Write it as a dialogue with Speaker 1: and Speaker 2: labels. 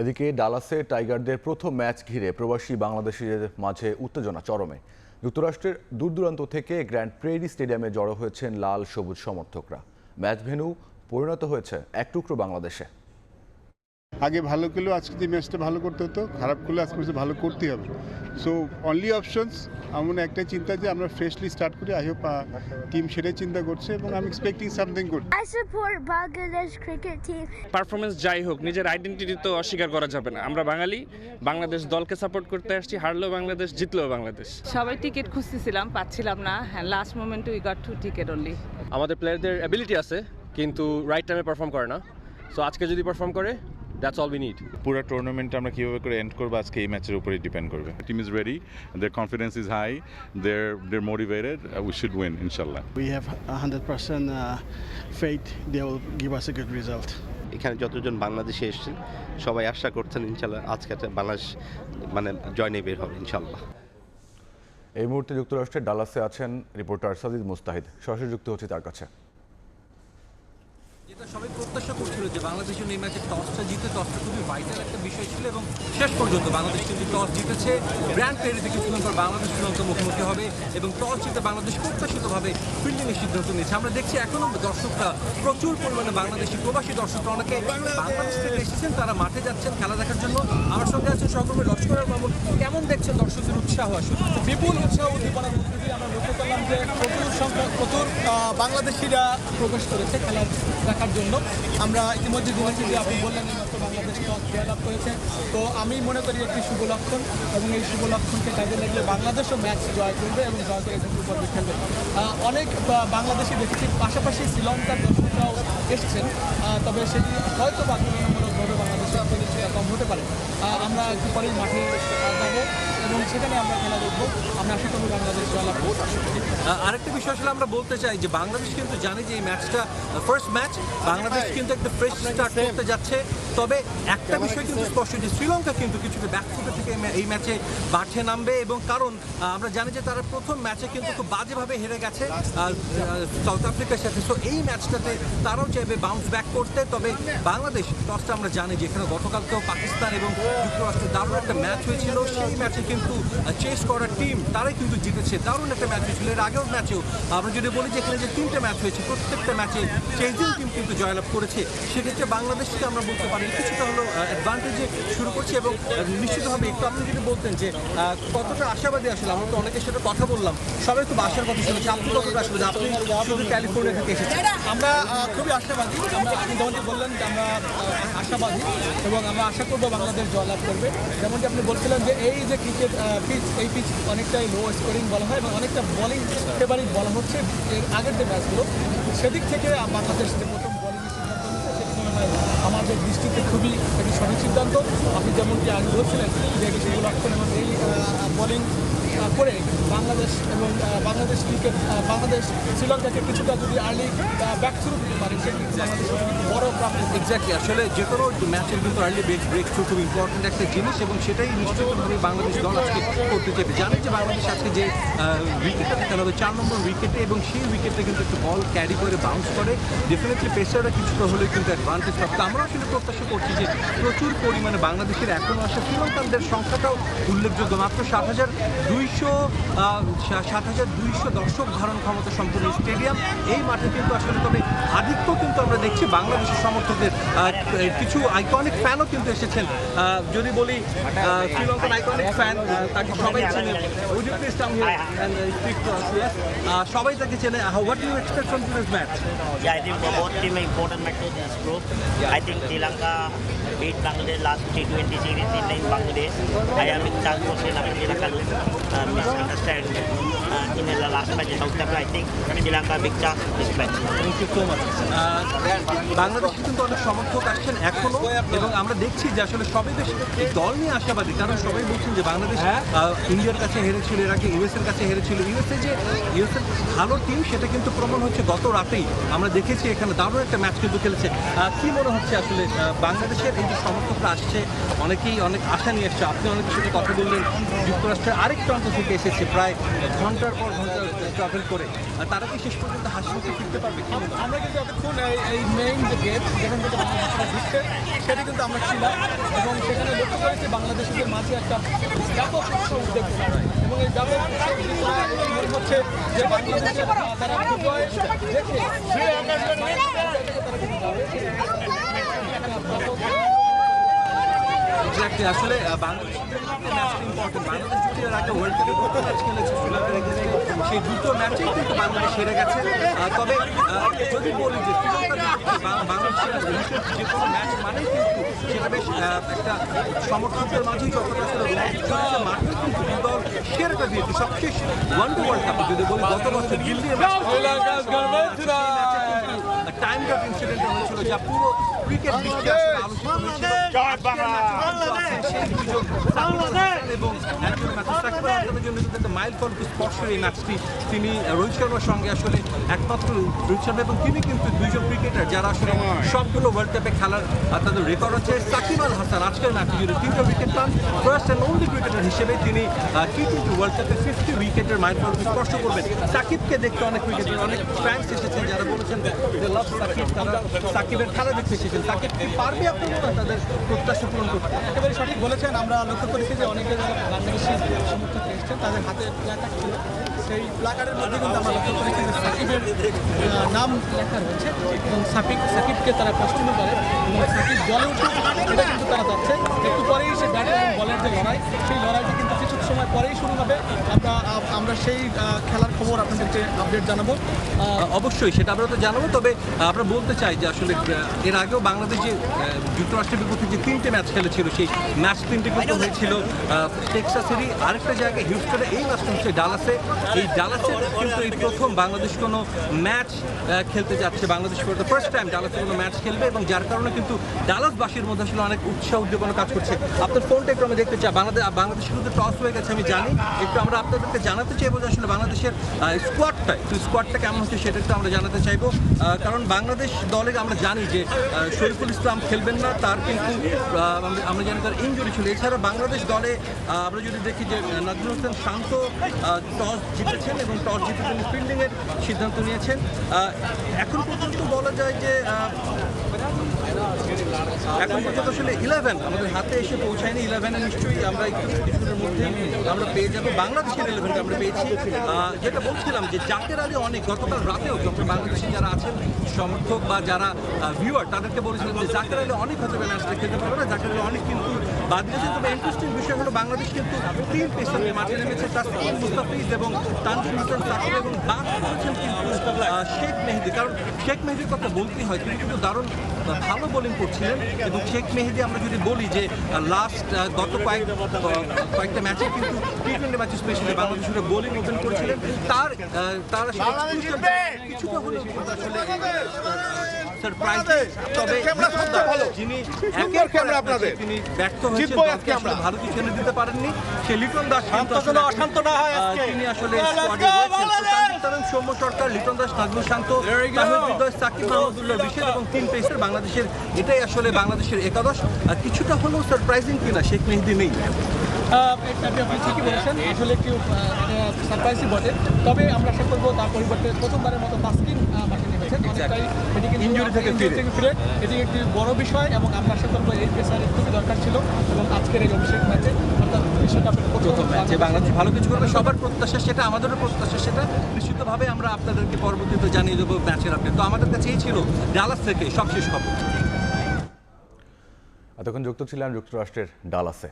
Speaker 1: এদিকে ডালাসে টাইগারদের প্রথম ম্যাচ ঘিরে প্রবাসী বাংলাদেশিদের মাঝে উত্তেজনা চরমে। যুক্তরাষ্ট্রের দূর দূরান্ত থেকে গ্র্যান্ড প্রেরি স্টেডিয়ামে জড়ো হয়েছেন লাল সবুজ সমর্থকরা। ম্যাচ ভেন্যু পরিণত হয়েছে এক টুকরো বাংলাদেশে।
Speaker 2: আগে ভালো করলেও আজকে যে ম্যাচটা ভালো করতে হতো খারাপ করলে আজকে ম্যাচটা ভালো করতেই হবে। সো অনলি অপশনস আমার একটাই চিন্তা যে আমরা ফ্রেশলি স্টার্ট করি আই হোপ টিম সেটাই চিন্তা করছে এবং আমি expecting something good
Speaker 3: I support Bangladesh cricket team.
Speaker 4: Performance যাই হোক নিজের আইডেন্টিটি তো অস্বীকার করা যাবে না। আমরা বাঙালি বাংলাদেশ দলকে সাপোর্ট করতে আসছি হারলেও বাংলাদেশ জিতলেও বাংলাদেশ।
Speaker 5: সবাই টিকিট খুঁজতেছিলাম পাচ্ছিলাম না। হ্যাঁ last moment we got two ticket only
Speaker 6: আমাদের প্লেয়ারদের অ্যাবিলিটি আছে কিন্তু রাইট টাইমে পারফর্ম করে না। সো আজকে যদি পারফর্ম করে দ্যাটস অল উই নিড
Speaker 7: পুরো টুর্নামেন্টটা আমরা কীভাবে করে এন্ড করব আজকে এই ম্যাচের উপরেই ডিপেন্ড করবে
Speaker 8: team is ready, their confidence is high, they're they're motivated. Uh, we should win, inshallah.
Speaker 9: We have 100% uh, faith they will give us a good result.
Speaker 10: এখানে যতজন বাংলাদেশে এসেছেন সবাই আশা করছেন ইনশাল্লাহ আজকে একটা বাংলাদেশ মানে জয় নিয়ে বের হবে ইনশাল্লাহ
Speaker 1: এই মুহূর্তে যুক্তরাষ্ট্রের ডালাসে আছেন রিপোর্টার সাজিদ মুস্তাহিদ সরাসরি যুক্ত হচ্ছে তার কাছে
Speaker 11: যেটা সবাই প্রত্যাশা করছিল যে বাংলাদেশ জন্য এই ম্যাচে টসটা জিতে, টসটা খুবই ভাইটাল একটা বিষয় ছিল এবং শেষ পর্যন্ত বাংলাদেশ কিন্তু টস জিতেছে। গ্র্যান্ড প্রেরি থেকে শ্রীলঙ্কার বাংলাদেশ শ্রীলঙ্কার মুখোমুখি হবে এবং টস জিতে বাংলাদেশ প্রত্যাশিতভাবে ফিল্ডিংয়ের সিদ্ধান্ত নিয়েছে। আমরা দেখছি এখনও দর্শকরা প্রচুর পরিমাণে বাংলাদেশি প্রবাসী দর্শকরা অনেকে বাংলাদেশ থেকে এসেছেন, তারা মাঠে যাচ্ছেন খেলা দেখার জন্য। আমার সঙ্গে আছেন সহকর্মী লস্করের মামুন। কেমন দেখছেন দর্শকদের উৎসাহ আসলে?
Speaker 12: বিপুল উৎসাহ উদ্দীপনার মধ্যে আমরা লক্ষ্য করলাম যে প্রচুর সংখ্যক, প্রচুর বাংলাদেশিরা প্রবেশ করেছে খেলা দেখার জন্য। আমরা ইতিমধ্যে জেনেছি যে আপনি বললেন বাংলাদেশ টস জয়লাভ করেছে, তো আমি মনে করি একটি শুভ লক্ষণ এবং এই শুভ লক্ষণকে কাজে লাগলে বাংলাদেশও ম্যাচ জয় করবে এবং জয় করে কিন্তু পর্বে খেলবে। অনেক বাংলাদেশি দেখেছি পাশাপাশি শ্রীলঙ্কার দর্শকরাও এসছেন। তবে সেটি হয়তো বা তুলনামূলকভাবে বাংলাদেশের কম হতে পারে। আমরা একটু পরেই মাঠে এবং সেখানে আমরা খেলা দেখব। আমরা আশা করব বাংলাদেশ জয়লাভ
Speaker 11: আরেকটা বিষয় আসলে আমরা বলতে চাই যে বাংলাদেশ কিন্তু জানে যে এই ম্যাচটা ফার্স্ট ম্যাচ বাংলাদেশ কিন্তু একটা ফ্রেশ স্টার্ট করতে যাচ্ছে। তবে একটা বিষয় কিন্তু স্পষ্ট যে শ্রীলঙ্কা কিন্তু কিছুটা ব্যাকফুটে থেকে এই ম্যাচে মাঠে নামবে এবং কারণ আমরা জানি যে তারা প্রথম ম্যাচে কিন্তু খুব বাজেভাবে হেরে গেছে সাউথ আফ্রিকার সাথে। সো এই ম্যাচটাতে তারাও চাইবে বাউন্স ব্যাক করতে। তবে বাংলাদেশ টসটা আমরা জানি যে এখানে গতকালকেও পাকিস্তান এবং যুক্তরাষ্ট্রের দারুণ একটা ম্যাচ হয়েছিল। সেই ম্যাচে কিন্তু চেস করার টিম তারাই কিন্তু জিতেছে। দারুণ একটা ম্যাচ হয়েছিল। এর আগেও ম্যাচেও আমরা যদি বলি যে এখানে যে তিনটে ম্যাচ হয়েছে প্রত্যেকটা ম্যাচে চেঞ্জিং টিম কিন্তু জয়লাভ করেছে। সেক্ষেত্রে বাংলাদেশকে আমরা বলতে পারি কিছুটা হলো অ্যাডভান্টেজে শুরু করছি এবং নিশ্চিতভাবে একটু আপনি যদি বলতেন যে কতটা আশাবাদী আসলে? আমরা তো অনেকের সাথে কথা বললাম। সবাই খুব আশার কথা শুনেছি। আপনি কতটা আসলে আপনি শুধু ক্যালিফোর্নিয়া থেকে এসেছেন।
Speaker 12: আমরা খুবই আশাবাদী। আমরা আপনি যেমনটি বললেন যে আমরা আশাবাদী এবং আমরা আশা করব বাংলাদেশ জয়লাভ করবে। যেমনটি আপনি বলছিলেন যে এই যে ক্রিকেট পিচ এই পিচ অনেকটাই লো স্কোরিং বলা হয় এবং অনেকটা বলিং ফেভারিট বলা হচ্ছে। এর আগের যে ম্যাচগুলো সেদিক থেকে বাংলাদেশ প্রথম বলিং সিদ্ধান্ত নিচ্ছে সেটি মনে হয় আমাদের দৃষ্টিতে খুবই একটি সঠিক সিদ্ধান্ত। আপনি যেমনটি আগে বলছিলেন যে সেগুলো এবং এই বোলিং করে বাংলাদেশ এবং বাংলাদেশ ক্রিকেট বাংলাদেশ, শ্রীলঙ্কাকে কিছুটা যদি আর্লি ব্যাক শুরু দিতে পারে সেটি বাংলাদেশের বড় প্রাপ্তি
Speaker 11: এক্স্যাক্টলি আসলে যে কোনো ম্যাচের কিন্তু আর্লি ব্রেক ব্রেক থ্রু খুব ইম্পর্টেন্ট একটা জিনিস এবং সেটাই নিশ্চিতভাবে বাংলাদেশ দল আজকে করতে চাইবে। জানেন যে বাংলাদেশ আজকে যে উইকেটটা খেলা হবে, চার নম্বর উইকেটে এবং সেই উইকেটে কিন্তু একটু বল ক্যারি করে বাউন্স করে। ডেফিনেটলি পেসাররা কিছুটা হলেও কিন্তু অ্যাডভান্টেজ পাবে। তো আমরা আসলে প্রত্যাশা করছি যে প্রচুর পরিমাণে বাংলাদেশের এখনও আসা শ্রীলঙ্কানদের সংখ্যাটাও উল্লেখযোগ্য। মাত্র সাত হাজার দুই দুইশো সাত হাজার দুইশো দর্শক ধারণ ক্ষমতা এই স্টেডিয়াম। এই মাঠে কিন্তু আসলে তবে আধিক্য কিন্তু আমরা দেখছি। বাংলাদেশের সমর্থকদের কিছু আইকনিক ফ্যানও কিন্তু এসেছেন। যদি বলি আহ, শ্রীলঙ্কান আইকনিক ফ্যান তাকে সবাই চেনে। here and uh, সবাই তাকে চেনে। What you expect from today's match
Speaker 13: I think both beat Bangladesh last T20 series in Bangladesh. I am in charge for Sri Lankan uh, misunderstanding. In the last match in South Africa. I think Sri Lanka big chance this match.
Speaker 11: Thank you so much বাংলাদেশে কিন্তু অনেক সমর্থক আসছেন এখনও এবং আমরা দেখছি যে আসলে সবাই বেশ দল নিয়ে আশাবাদী। কারণ সবাই বলছেন যে বাংলাদেশ আহ, ইন্ডিয়ার কাছে হেরেছিল এর আগে ইউএস এর কাছে হেরেছিল। ইউএসএ যে ইউএস এর ভালো টিম সেটা কিন্তু প্রমাণ হচ্ছে গত রাতেই। আমরা দেখেছি এখানে দারুণ একটা ম্যাচ কিন্তু খেলেছে। কি মনে হচ্ছে আসলে বাংলাদেশের এই যে সমর্থকরা আসছে অনেকেই অনেক আশা নিয়ে এসছে আপনি অনেকের সাথে কথা বললেন যুক্তরাষ্ট্রের আরেকটা প্রান্ত থেকে এসেছে প্রায় ঘণ্টার পর ঘণ্টা ট্রাভেল করে। তারা কি শেষ পর্যন্ত হাসি মুখে ফিরতে পারবে?
Speaker 12: আমরা কিন্তু এতক্ষণ এই- মেইন যে গেট যেখান থেকে হাসপাতালে ঢুকছে সেটা কিন্তু আমরা ছিলাম। এবং সেখানে লক্ষ্য করেছি বাংলাদেশিদের মাঝে একটা ব্যাপক উদ্যোগ এবং এই ব্যাপক হচ্ছে যে বাংলাদেশের তারা দেখে তারা কিন্তু যাবে।
Speaker 11: এক্স্যাক্টলি আসলে আহ, ইম্পর্টেন্ট বাংলাদেশ আগে ওয়ার্ল্ড কাপে ম্যাচ খেলেছে সেই দুটো ম্যাচেই কিন্তু বাংলাদেশ হেরে গেছে তবে যদি বলি যে সেটা বেশ একটা সমর্থকদের মাঝেই যতটা আসলে মাঠে কিন্তু দল সেরাটা দিয়েছে সবশেষ ওয়ান টু ওয়ার্ল্ড কাপে যদি বলি গত বছর ডট ইনসিডেন্ট হয়েছিল যা পুরো মাইল ফলকে স্পর্শের এই ম্যাচটি তিনি রোহিত শর্মার সঙ্গে আসলে একমাত্র রোহিত শর্মা এবং তিনি কিন্তু দুইজন ক্রিকেটার যারা আসলে সবগুলো ওয়ার্ল্ড কাপে খেলার তাদের রেকর্ড আছে। সাকিব আল হাসান আজকের ম্যাচে তিনটা উইকেট পান ফার্স্ট অ্যান্ড ওনলি ক্রিকেটার হিসেবে তিনি টি টোয়েন্টি ওয়ার্ল্ড কাপে ফিফটি উইকেটের মাইল ফলকে স্পর্শ করবেন? সাকিবকে দেখতে অনেক ক্রিকেটার অনেক ফ্যান্স এসেছেন যারা বলেছেন যে লাভ সাকিব তারা সাকিবের খেলা দেখতে এসেছেন। সাকিব কি পারবে আপনার তাদের প্রত্যাশা পূরণ করতে?
Speaker 12: একেবারে সঠিক বলেছেন, আমরা লক্ষ্য করেছি যে অনেকে যারা বাংলাদেশি সমর্থক এসেছেন, তাদের হাতে প্ল্যাকার্ড সেই প্ল্যাকার্ডের মধ্যে কিন্তু আমরা লক্ষ্য সাকিবের নাম লেখা রয়েছে এবং সাকিব সাকিবকে তারা পছন্দ করে এবং সাকিব বলে উঠুক কিন্তু তারা যাচ্ছে একটু পরেই সে ব্যাট এবং বলের যে লড়াই, সেই লড়াইটা কিন্তু কিছু সময় পরেই শুরু হবে। আমরা আমরা সেই খেলার খবর আপনাদেরকে আপডেট জানাব।
Speaker 11: অবশ্যই, সেটা আমরা তো জানাব। তবে আমরা বলতে চাই যে আসলে এর আগেও বাংলাদেশ যে যুক্তরাষ্ট্রের বিপক্ষে যে তিনটে ম্যাচ খেলেছিল, সেই ম্যাচ তিনটে কিন্তু হয়েছিল টেক্সাসেরই। আরেকটা জায়গায় হিউস্টনে এই ম্যাচটা হচ্ছে ডালাসে। এই ডালাসে কিন্তু এই প্রথম বাংলাদেশ কোনো ম্যাচ খেলতে যাচ্ছে বাংলাদেশ ফর ফার্স্ট টাইম ডালাসে কোনো ম্যাচ খেলবে এবং যার কারণে কিন্তু ডালাসবাসীর মধ্যে আসলে অনেক উৎসাহ উদ্দীপনা কাজ করছে। আপনার ফোনটা একটু আমি দেখতে চাই। বাংলাদেশ বাংলাদেশের কিন্তু টস হয়ে গেছে, আমি জানি। একটু আমরা আপনাদেরকে জানাতে চাইব যে আসলে বাংলাদেশের স্কোয়াডটা একটু স্কোয়াডটা কেমন হচ্ছে সেটা একটু আমরা জানাতে চাইব। কারণ বাংলাদেশ দলে আমরা জানি যে শরীফুল ইসলাম খেলবেন না, তার কিন্তু আমরা- জানি তার ইঞ্জুরি ছিল। এছাড়া বাংলাদেশ দলে আমরা যদি দেখি যে নাজমুল হোসেন শান্ত টস জিতেছেন এবং টস জিতে তিনি ফিল্ডিংয়ের সিদ্ধান্ত নিয়েছেন। এখন পর্যন্ত বলা যায় যে এখন পর্যন্ত আসলে ইলেভেন আমাদের হাতে এসে পৌঁছায়নি ইলেভেনে নিশ্চয়ই আমরা কিছুদিনের মধ্যে আমরা পেয়ে যাব। বাংলাদেশের ইলেভেনকে আমরা পেয়েছি। যেটা বলছিলাম যে জাকের আলী অনেক, গতকাল রাতেও যখন বাংলাদেশে যারা আছেন, সমর্থক বা যারা ভিউয়ার তাদেরকে বলেছিলাম যে জাকের আলী অনেক হয়তো ম্যাচটা খেলতে পারবে না জাকের আলী অনেক কিন্তু বাদ দিয়েছে। তবে ইন্টারেস্টিং বিষয় হলো বাংলাদেশ কিন্তু তিন পেসার নিয়ে মাঠে নেমেছে তাসকিন মুস্তাফিজ এবং তানজিম হাসান সাকিব এবং বাদ করেছেন কিন্তু শেখ মেহেদি। কারণ শেখ মেহেদির কথা বলতেই হয়, তিনি কিন্তু দারুণ ভালো বোলিং করছিলেন এবং শেখ মেহেদি আমরা যদি বলি যে লাস্ট গত কয়েক কয়েকটা ম্যাচে কিন্তু টি টোয়েন্টি ম্যাচে স্পেশালি বাংলাদেশের বোলিং ওপেন করেছিলেন। তার তার কিছুটা হলেও আসলে সারপ্রাইজিং তবে যিনি একের পর এক তিনি ব্যর্থ হয়েছেন দলকে আসলে ভালো কিছু দিতে পারেননি সে লিটন দাস কিন্তু অশান্ত না হয় তিনি আসলে স্কোয়াডে রয়েছেন। তো তানজিদ তামিম, সৌম্য সরকার লিটন দাস নাজমুল শান্ত হৃদয় সাকিব মাহমুদুল্লাহ বিশেষ এবং তিন পেসার বাংলাদেশের এটাই আসলে বাংলাদেশের একাদশ। আর কিছুটা হলেও সারপ্রাইজিং কিনা শেখ মেহেদি নেই।
Speaker 12: আপনি আপনি ঠিকই বলেছেন আসলে একটু সারপ্রাইজই বটে। তবে আমরা আশা করব তার পরিবর্তে প্রথমবার মতো তাস্কিন মাঠে নেমেছেন অনেকটাই এটি কিন্তু
Speaker 11: থেকে ফিরে।
Speaker 12: এটি একটি বড় বিষয় এবং আমরা আশা করব এই খুবই দরকার ছিল এবং আজকের এই অভিষেক ম্যাচে অর্থাৎ বিশ্বকাপের
Speaker 11: প্রথম ম্যাচে বাংলাদেশ ভালো কিছু করবে সবার প্রত্যাশা সেটা আমাদেরও প্রত্যাশা সেটা। নিশ্চিতভাবে আমরা আপনাদেরকে পরবর্তীতে জানিয়ে দেবো ম্যাচের আপডেট তো আমাদের কাছে এই ছিল ডালাস থেকে সবশেষ খবর।
Speaker 1: এতক্ষণ যুক্ত ছিলাম যুক্তরাষ্ট্রের ডালাসে